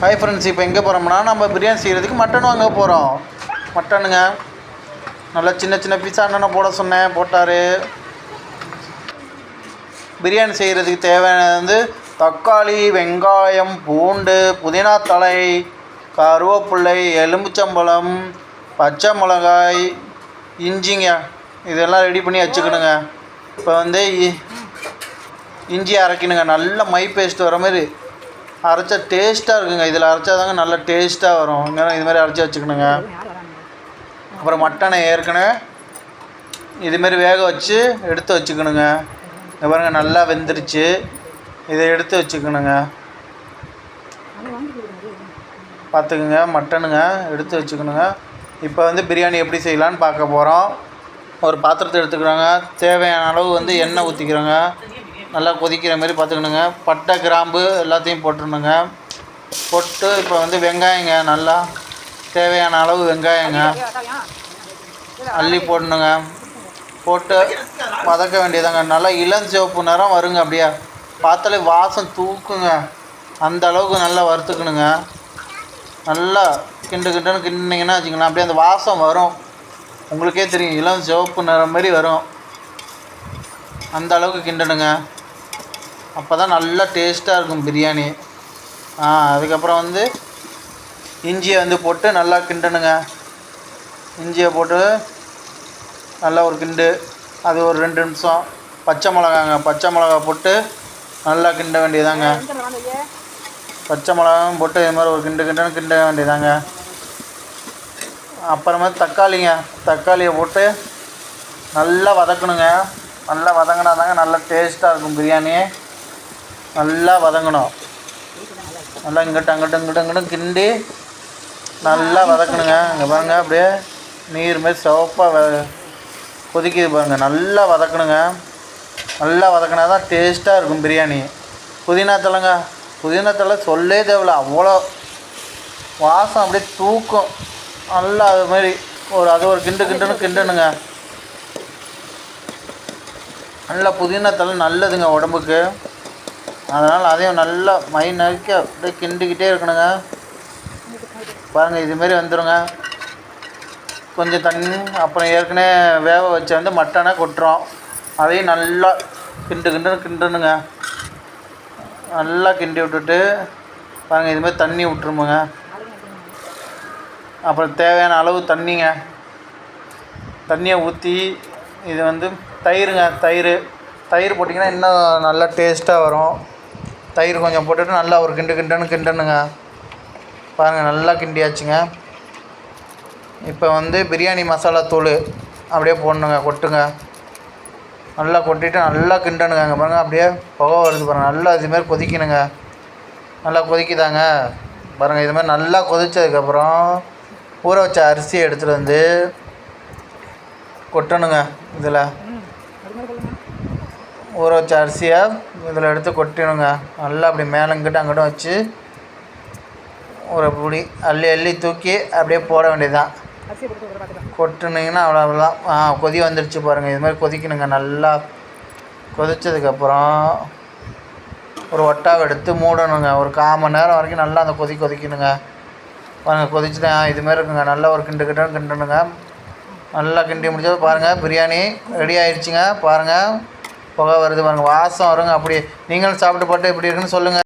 Hi friends இப்போ எங்கே போகிறோம்னா நம்ம பிரியாணி செய்கிறதுக்கு மட்டன் வாங்க போகிறோம் மட்டனுங்க நல்லா சின்ன சின்ன பீஸாக அண்ணனை போட சொன்னேன் போட்டார். பிரியாணி செய்கிறதுக்கு தேவையானது வந்து தக்காளி வெங்காயம் பூண்டு புதினா தழை கருவேப்பிள்ளை எலுமிச்சம்பழம் பச்சை மிளகாய் இஞ்சிங்க. இதெல்லாம் ரெடி பண்ணி வச்சுக்கணுங்க. இப்போ வந்து இ- இஞ்சி அரைக்கணுங்க. நல்ல மை பேஸ்ட் வர மாதிரி அரைச்சா டேஸ்ட்டாக இருக்குங்க. இதில் அரைச்சா தாங்க நல்ல டேஸ்ட்டாக வரும். இங்கே இது மாதிரி அரைச்சி வச்சுக்கணுங்க. அப்புறம் மட்டனை ஏற்கனவே இதுமாரி வேக வச்சு எடுத்து வச்சுக்கணுங்க. இந்த பாருங்க நல்லா வெந்துருச்சு. இதை எடுத்து வச்சுக்கணுங்க. பார்த்துக்குங்க மட்டனுங்க. எடுத்து வச்சுக்கணுங்க. இப்போ வந்து பிரியாணி எப்படி செய்யலான்னு பார்க்க போகிறோம் ஒரு பாத்திரத்தை எடுத்துக்கிறோங்க. தேவையான அளவு வந்து எண்ணெய் ஊற்றிக்கிறோங்க நல்லா கொதிக்கிற மாதிரி பார்த்துக்கணுங்க. பட்டை கிராம்பு எல்லாத்தையும் போட்டுருணுங்க போட்டு இப்போ வந்து வெங்காயங்க நல்லா தேவையான அளவு வெங்காயங்க அள்ளி போடணுங்க. போட்டு வதக்க வேண்டியதாங்க நல்லா இளம் சிவப்பு நிறம் வருங்க அப்படியே. பார்த்தாலே வாசம் தூக்குங்க. அந்த அளவுக்கு நல்லா வறுத்துக்கணுங்க. நல்லா கிண்டு கிண்டுன்னு கிண்டினீங்கன்னா வச்சுக்கலாம் அப்படியே அந்த வாசம் வரும். உங்களுக்கே தெரியும் இளம் சிவப்பு நிறம் மாதிரி வரும். அந்த அளவுக்கு கிண்டணுங்க. அப்போ தான் நல்லா டேஸ்ட்டாக இருக்கும் பிரியாணி. ஆ அதுக்கப்புறம் வந்து இஞ்சியை வந்து போட்டு நல்லா கிண்டணுங்க. இஞ்சியை போட்டு நல்லா ஒரு கிண்டு. அது ஒரு ரெண்டு நிமிஷம். பச்சை மிளகாங்க பச்சை மிளகா போட்டு நல்லா கிண்ட வேண்டியதாங்க. பச்சை மிளகாவும் போட்டு இது மாதிரி ஒரு கிண்டு கிண்டுன்னு கிண்ட வேண்டியதாங்க. அப்புறமா தக்காளிங்க. தக்காளியை போட்டு நல்லா வதக்கணுங்க. நல்லா வதங்கினா தாங்க நல்லா டேஸ்ட்டாக இருக்கும் பிரியாணி. நல்லா வதங்கணும். நல்லா இங்கிட்ட அங்கிட்ட இங்கிட்ட இங்கிட்ட கிண்டி நல்லா வதக்கணுங்க. இங்கே பாருங்க அப்படியே நீர் மாதிரி சிவப்பாக வ கொதிக்குது பாருங்க. நல்லா வதக்கணுங்க. நல்லா வதக்கினா தான் டேஸ்ட்டாக இருக்கும் பிரியாணி. புதினா தழைங்க. புதினா தழை சொல்லே தேவையில்ல. அவ்வளோ வாசம் அப்படியே தூக்கும். நல்லா அது மாதிரி ஒரு அது ஒரு கிண்டு கிண்டுன்னு கிண்டணுங்க. நல்லா புதினா தழை நல்லதுங்க உடம்புக்கு. அதனால் அதையும் நல்லா மை நறுக்கி அப்படியே கிண்டிக்கிட்டே இருக்கணுங்க. பாருங்கள் இதுமாரி வந்துடுங்க கொஞ்சம் தண்ணி அப்புறம் ஏற்கனவே வேக வச்ச வந்து மட்டனை கொட்டுறோம். அதையும் நல்லா கிண்டு கிண்டுன்னு கிண்டணுங்க நல்லா கிண்டி விட்டுட்டு பாருங்கள் இதுமாதிரி தண்ணி விட்டுருமுங்க. அப்புறம் தேவையான அளவு தண்ணிங்க. தண்ணியை ஊற்றி இது வந்து தயிருங்க தயிர். தயிர் போட்டிங்கன்னா இன்னும் நல்லா டேஸ்ட்டாக வரும். தயிர் கொஞ்சம் போட்டுட்டு நல்லா ஒரு கிண்டு கிண்டுன்னு கிண்டணுங்க பாருங்கள் நல்லா கிண்டியாச்சுங்க. இப்போ வந்து பிரியாணி மசாலா தூள் அப்படியே போடணுங்க கொட்டுங்க. நல்லா கொட்டிட்டு நல்லா கிண்டனுங்க அங்கே பாருங்கள் அப்படியே புகை வருது பாருங்கள் நல்லா இதுமாரி கொதிக்கணுங்க. நல்லா கொதிக்குதாங்க. பாருங்கள் இது மாதிரி நல்லா கொதித்ததுக்கப்புறம் ஊற வச்ச அரிசியை எடுத்துகிட்டு வந்து கொட்டணுங்க இதில். ஊற வச்ச அரிசியை இதில் எடுத்து கொட்டிடுங்க. நல்லா அப்படி மேலங்கிட்ட அங்கிட்ட வச்சு ஒரு பிடி அள்ளி அள்ளி தூக்கி அப்படியே போட வேண்டியதுதான். கொட்டுனீங்கன்னா அவ்வளோ அவ்வளோதான் ஆ கொதி வந்துடுச்சு பாருங்கள் இது மாதிரி கொதிக்கணுங்க. நல்லா கொதித்ததுக்கப்புறம் ஒரு ஒட்டாவை எடுத்து மூடணுங்க. ஒரு கால் மணி நேரம் வரைக்கும் நல்லா அந்த கொதி கொதிக்கணுங்க. பாருங்கள் கொதிச்சுட்டேன் இதுமாரி இருக்குங்க. நல்லா ஒரு கிண்டு கிண்டு கிண்டணுங்க நல்லா கிண்டி முடிச்சது பாருங்கள் பிரியாணி ரெடி ஆயிடுச்சுங்க பாருங்கள் புகை வருது பாருங்கள் வாசம் வருங்க அப்படி நீங்களும் சாப்பிட்டு போட்டு இப்படி இருக்குன்னு சொல்லுங்கள்